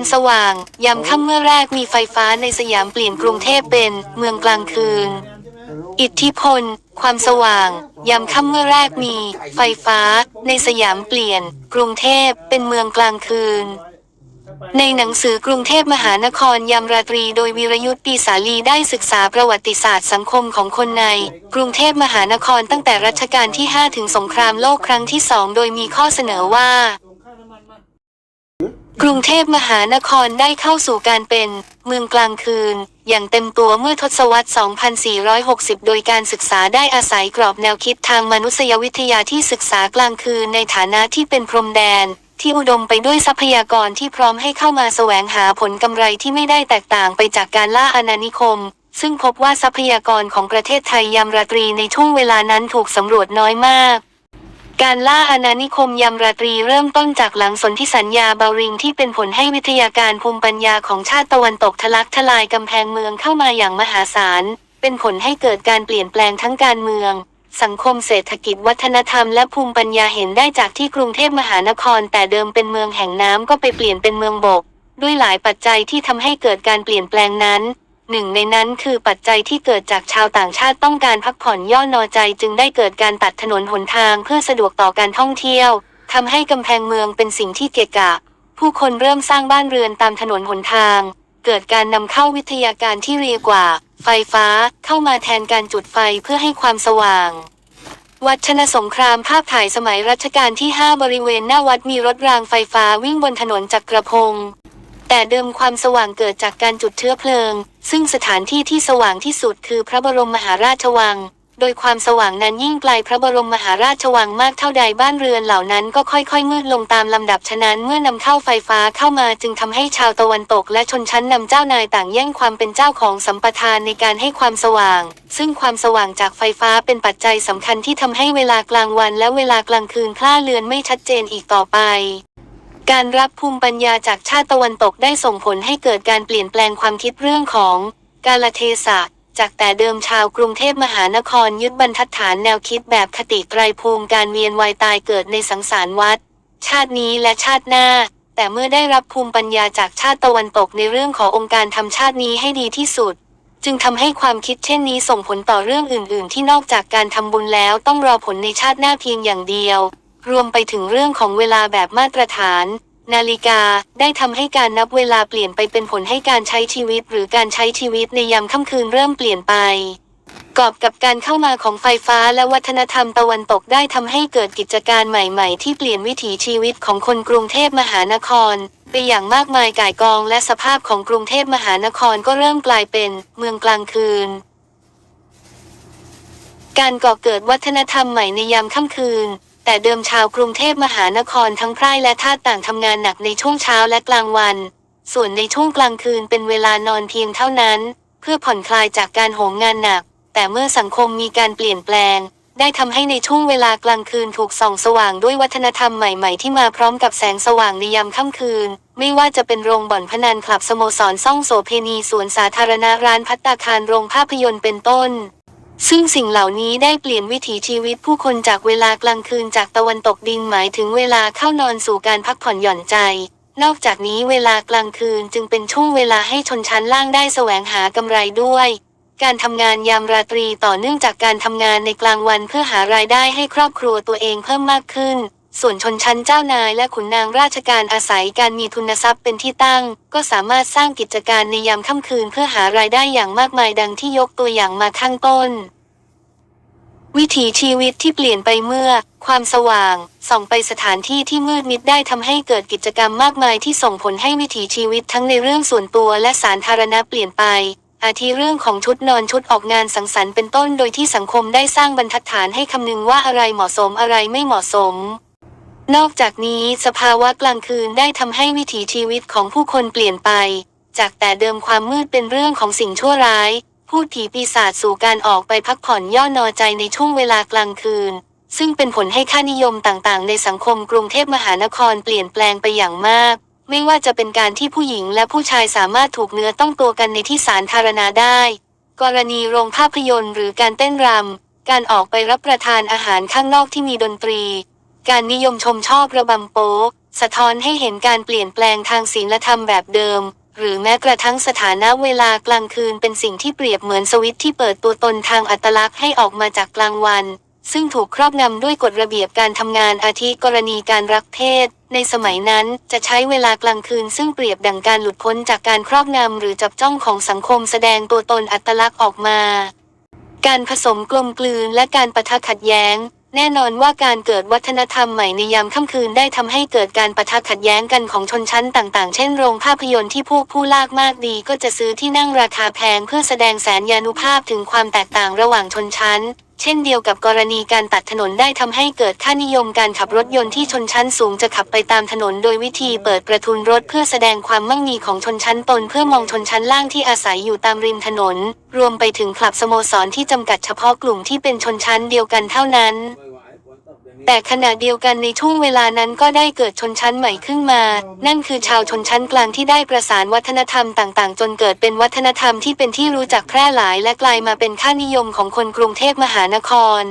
ความสว่าง ยามค่ำเมื่อแรกมีไฟฟ้าในสยามเปลี่ยนกรุงเทพเป็นเมืองกลางคืน อิทธิพล ความสว่าง ยามค่ำเมื่อแรกมี ไฟฟ้า ในสยามเปลี่ยน กรุงเทพเป็นเมืองกลางคืนในหนังสือกรุงเทพมหานครยามราตรีโดยวีรยุทธ์ปีสาลีได้ศึกษาประวัติศาสตร์สังคมของคนใน กรุงเทพมหานครตั้งแต่รัชกาลที่ 5 ถึงสงครามโลกครั้งที่สองโดยมีข้อเสนอว่า กรุงเทพมหานครได้เข้าสู่การเป็นเมืองกลางคืน อย่างเต็มตัวเมื่อทศวรรษ 2460 โดยการศึกษาได้อาศัยกรอบแนวคิดทางมนุษยวิทยาที่ศึกษากลางคืนในฐานะที่เป็นพรมแดน ที่อุดมไปด้วยทรัพยากรที่พร้อมให้เข้ามาแสวงหาผลกำไรที่ไม่ได้แตกต่างไปจากการล่าอาณานิคม ซึ่งพบว่าทรัพยากรของประเทศไทยยามราตรีในช่วงเวลานั้นถูกสำรวจน้อยมาก การล่าอาณานิคมยามราตรีเริ่มต้นจากหลังสนธิสัญญาเบาริงที่เป็นผลให้วิทยาการภูมิปัญญาของชาติตะวันตกทะลักทลายกำแพงเมืองเข้ามาอย่างมหาศาล เป็นผลให้เกิดการเปลี่ยนแปลงทั้งการเมือง สังคมเศรษฐกิจวัฒนธรรมและภูมิปัญญาเห็นได้จากที่กรุงเทพมหานคร แต่เดิมเป็นเมืองแห่งน้ำก็ไปเปลี่ยนเป็นเมืองบก ด้วยหลายปัจจัยที่ทำให้เกิดการเปลี่ยนแปลงนั้น หนึ่งในนั้นคือปัจจัยที่เกิดจากชาวต่างชาติต้องการพักผ่อนย่อนอใจจึงได้เกิดการตัดถนนหนทางเพื่อสะดวกต่อการท่องเที่ยวทำให้กำแพงเมืองเป็นสิ่งที่เกะกะ ผู้คนเริ่มสร้างบ้านเรือนตามถนนหนทาง เกิดการนำเข้าวิทยาการที่เรียกว่า ไฟฟ้าเข้ามาแทนการจุดไฟเพื่อให้ความสว่าง วัดชนสงครามภาพถ่ายสมัยรัชกาลที่ 5 บริเวณหน้าวัดมีรถรางไฟฟ้าวิ่งบนถนนจักรพงศ์ แต่เดิมความสว่างเกิดจากการจุดเชื้อเพลิง ซึ่งสถานที่ที่สว่างที่สุดคือพระบรมมหาราชวัง โดยความสว่างนั้นยิ่งไกลพระบรมมหาราชวังมากเท่าใดบ้านเรือนเหล่านั้นก็ค่อยๆมืดลงตามลำดับฉะนั้นเมื่อนำเข้าไฟฟ้าเข้ามาจึงทำให้ชาวตะวันตกและชนชั้นนำเจ้านายต่างแย่งความเป็นเจ้าของสัมปทานในการให้ความสว่าง ซึ่งความสว่างจากไฟฟ้าเป็นปัจจัยสำคัญที่ทำให้เวลากลางวันและเวลากลางคืนคล้าเลือนไม่ชัดเจนอีกต่อไป การรับภูมิปัญญาจากชาติตะวันตกได้ส่งผลให้เกิดการเปลี่ยนแปลงความคิดเรื่องของกาลเทศะจากแต่เดิมชาวกรุงเทพมหานครยึดบรรทัดฐานแนวคิดแบบคติไตรภูมิการเวียนวายตายเกิดในสังสารวัฏชาตินี้และชาติหน้า แต่เมื่อได้รับภูมิปัญญาจากชาติตะวันตกในเรื่องขององค์การทำชาตินี้ให้ดีที่สุด จึงทำให้ความคิดเช่นนี้ส่งผลต่อเรื่องอื่น ๆ ที่นอกจากการทำบุญแล้วต้องรอผลในชาติหน้าเพียงอย่างเดียว รวมไปถึงเรื่องของเวลาแบบมาตรฐาน นาฬิกาได้ทำให้การนับเวลาเปลี่ยนไปเป็นผลให้การใช้ชีวิต หรือการใช้ชีวิตในยามค่ำคืนเริ่มเปลี่ยนไปกอบกับการเข้ามาของไฟฟ้าและวัฒนธรรมตะวันตกได้ทำให้เกิดกิจการใหม่ๆ ที่เปลี่ยนวิถีชีวิตของคนกรุงเทพมหานคร ไปอย่างมากมายก่ายกองและสภาพของกรุงเทพมหานครก็เริ่มกลายเป็นเมืองกลางคืน การก่อเกิดวัฒนธรรมใหม่ในยามค่ำคืน แต่เดิมชาวกรุงเทพมหานครทั้งไพร่และทาสต่างทำงานหนักในช่วงเช้าและกลางวัน ส่วนในช่วงกลางคืนเป็นเวลานอนเพียงเท่านั้น เพื่อผ่อนคลายจากการโหมงานหนัก แต่เมื่อสังคมมีการเปลี่ยนแปลง ได้ทำให้ในช่วงเวลากลางคืนถูกส่องสว่างด้วยวัฒนธรรมใหม่ๆ ที่มาพร้อมกับแสงสว่างในยามค่ำคืน ไม่ว่าจะเป็นโรงบ่อนพนันคลับสโมสรซ่องโสเพณีสวนสาธารณะร้านพัตตาคารโรงภาพยนตร์เป็นต้น ซึ่งสิ่งเหล่านี้ได้เปลี่ยนวิถีชีวิตผู้คนจากเวลากลางคืนจากตะวันตกดินหมายถึงเวลาเข้านอนสู่การพักผ่อนหย่อนใจ นอกจากนี้เวลากลางคืนจึงเป็นช่วงเวลาให้ชนชั้นล่างได้แสวงหากำไรด้วย การทำงานยามราตรีต่อเนื่องจากการทำงานในกลางวันเพื่อหารายได้ให้ครอบครัวตัวเองเพิ่มมากขึ้น ส่วนชนชั้นเจ้านายและขุนนางราชการอาศัยการมีทุนทรัพย์เป็นที่ตั้ง ก็สามารถสร้างกิจการในยามค่ำคืนเพื่อหารายได้อย่างมากมายดังที่ยกตัวอย่างมาข้างต้น วิถีชีวิตที่เปลี่ยนไปเมื่อ ความสว่าง ส่องไปสถานที่ที่มืดมิดได้ทำให้เกิดกิจกรรมมากมายที่ส่งผลให้วิถีชีวิตทั้งในเรื่องส่วนตัวและสาธารณะเปลี่ยนไปอาทิเรื่องของชุดนอนชุดออกงานสังสรรค์เป็นต้นโดยที่สังคมได้สร้างบรรทัดฐานให้คำนึงว่าอะไรเหมาะสมอะไรไม่เหมาะสม นอกจากนี้สภาวะกลางคืนได้ทำให้วิถีชีวิตของผู้คนเปลี่ยนไป จากแต่เดิมความมืดเป็นเรื่องของสิ่งชั่วร้าย พูดผีปีศาจสู่การออกไปพักผ่อนย่อนอใจในช่วงเวลากลางคืน ซึ่งเป็นผลให้ค่านิยมต่างๆ ในสังคมกรุงเทพมหานครเปลี่ยนแปลงไปอย่างมาก ไม่ว่าจะเป็นการที่ผู้หญิงและผู้ชายสามารถถูกเนื้อต้องตัวกันในที่สาธารณะได้ กรณีโรงภาพยนตร์หรือการเต้นรำการออกไปรับประทานอาหารข้างนอกที่มีดนตรี การนิยมชมชอบระบำโป๊สะท้อนให้เห็นการเปลี่ยนแปลงทางศีลธรรมแบบเดิม หรือแม้กระทั่งสถานะเวลากลางคืนเป็นสิ่งที่เปรียบเหมือนสวิตที่เปิดตัวตนทางอัตลักษณ์ให้ออกมาจากกลางวัน ซึ่งถูกครอบงำด้วยกฎระเบียบการทำงานอาทิกรณีการรักเพศ ในสมัยนั้นจะใช้เวลากลางคืนซึ่งเปรียบดังการหลุดพ้นจากการครอบงำหรือจับจ้องของสังคมแสดงตัวตนอัตลักษณ์ออกมา การผสมกลมกลืนและการปะทะขัดแย้ง แน่นอนว่าการเกิดวัฒนธรรมใหม่ในยามค่ำคืนได้ทำให้เกิดการปะทะขัดแย้งกันของชนชั้นต่างๆ เช่นโรงภาพยนตร์ที่พวกผู้ลากมากดีก็จะซื้อที่นั่งราคาแพงเพื่อแสดงแสนยานุภาพถึงความแตกต่างระหว่างชนชั้น เช่นเดียวกับกรณีการตัดถนนได้ทำให้เกิดค่านิยมการขับรถยนต์ที่ชนชั้นสูงจะขับไปตามถนนโดยวิธีเปิดประทุนรถเพื่อแสดงความมั่งมีของชนชั้นตนเพื่อมองชนชั้นล่างที่อาศัยอยู่ตามริมถนน รวมไปถึงคลับสโมสรที่จำกัดเฉพาะกลุ่มที่เป็นชนชั้นเดียวกันเท่านั้น แต่ขณะเดียวกันในช่วงเวลานั้นก็ได้เกิดชนชั้นใหม่ขึ้นมา นั่นคือชาวชนชั้นกลางที่ได้ประสานวัฒนธรรมต่างๆ จนเกิดเป็นวัฒนธรรมที่เป็นที่รู้จักแพร่หลายและกลายมาเป็นค่านิยมของคนกรุงเทพมหานคร